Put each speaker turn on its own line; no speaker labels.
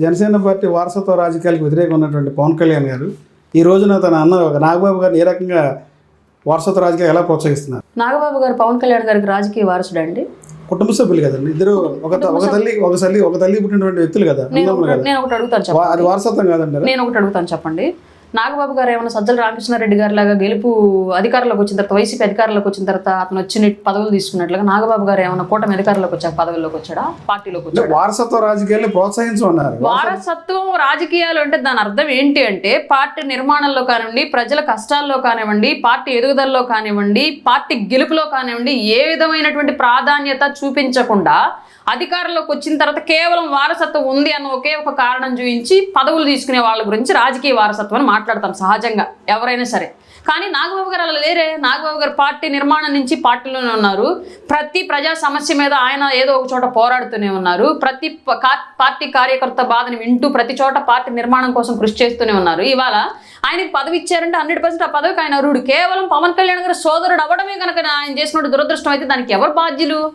Janasena party వారసత్వ రాజకీయాలకు వ్యతిరేకంగా ఉన్నటువంటి పవన్ కళ్యాణ్ గారు ఈ రోజున తన అన్న నాగబాబు గారిని ఏ రకంగా వారసత్వ రాజకీయాలు ఎలా ప్రోత్సహిస్తున్నారు?
నాగబాబు గారు పవన్ కళ్యాణ్ గారికి రాజకీయ వారసుడు అండి
కుటుంబ సభ్యులు కదండి. ఇద్దరు ఒక ఒక తల్లి ఒక తల్లి ఒక తల్లి పుట్టినటువంటి వ్యక్తులు కదా.
నేను ఒకటి అడుగుతాను
అది వారసత్వం కాదంటారా?
నేను ఒకటి అడుగుతాను చెప్పండి. నాగబాబు గారు ఏమైనా సజ్జల రామకృష్ణారెడ్డి గారి లాగా గెలుపు అధికారంలోకి వచ్చిన తర్వాత వైసీపీ అధికారంలోకి వచ్చిన తర్వాత అతను వచ్చిన పదవులు తీసుకున్నట్లుగా నాగబాబు గారు ఏమైనా కూటమి అధికారంలోకి వచ్చాక పదవుల్లోకి వచ్చాడా? పార్టీలోకి వచ్చాడా?
వారసత్వ రాజకీయాల్ని ప్రోత్సహించమన్నారు.
వారసత్వం రాజకీయాలు అంటే దాని అర్థం ఏంటి అంటే పార్టీ నిర్మాణంలో కానివ్వండి ప్రజల కష్టాల్లో కానివ్వండి పార్టీ ఎదుగుదలలో కానివ్వండి పార్టీ గెలుపులో కానివ్వండి ఏ విధమైనటువంటి ప్రాధాన్యత చూపించకుండా అధికారంలోకి వచ్చిన తర్వాత కేవలం వారసత్వం ఉంది అన్న ఒకే ఒక కారణం చూపించి పదవులు తీసుకునే వాళ్ళ గురించి రాజకీయ వారసత్వం అని మాట్లాడతాం సహజంగా ఎవరైనా సరే. కానీ నాగబాబు గారు అలా లేరే. నాగబాబు గారు పార్టీ నిర్మాణం నుంచి పార్టీలోనే ఉన్నారు. ప్రతి ప్రజా సమస్య మీద ఆయన ఏదో ఒక చోట పోరాడుతూనే ఉన్నారు. ప్రతి పార్టీ కార్యకర్త బాధని వింటూ ప్రతి చోట పార్టీ నిర్మాణం కోసం కృషి చేస్తూనే ఉన్నారు. ఇవాళ ఆయనకి పదవి ఇచ్చారంటే హండ్రెడ్ పర్సెంట్ ఆ పదవికి ఆయన అరుడు కేవలం పవన్ కళ్యాణ్ గారు సోదరుడు అవ్వడమే కనుక ఆయన చేసినట్టు దురదృష్టం అయితే దానికి ఎవరు బాధ్యులు?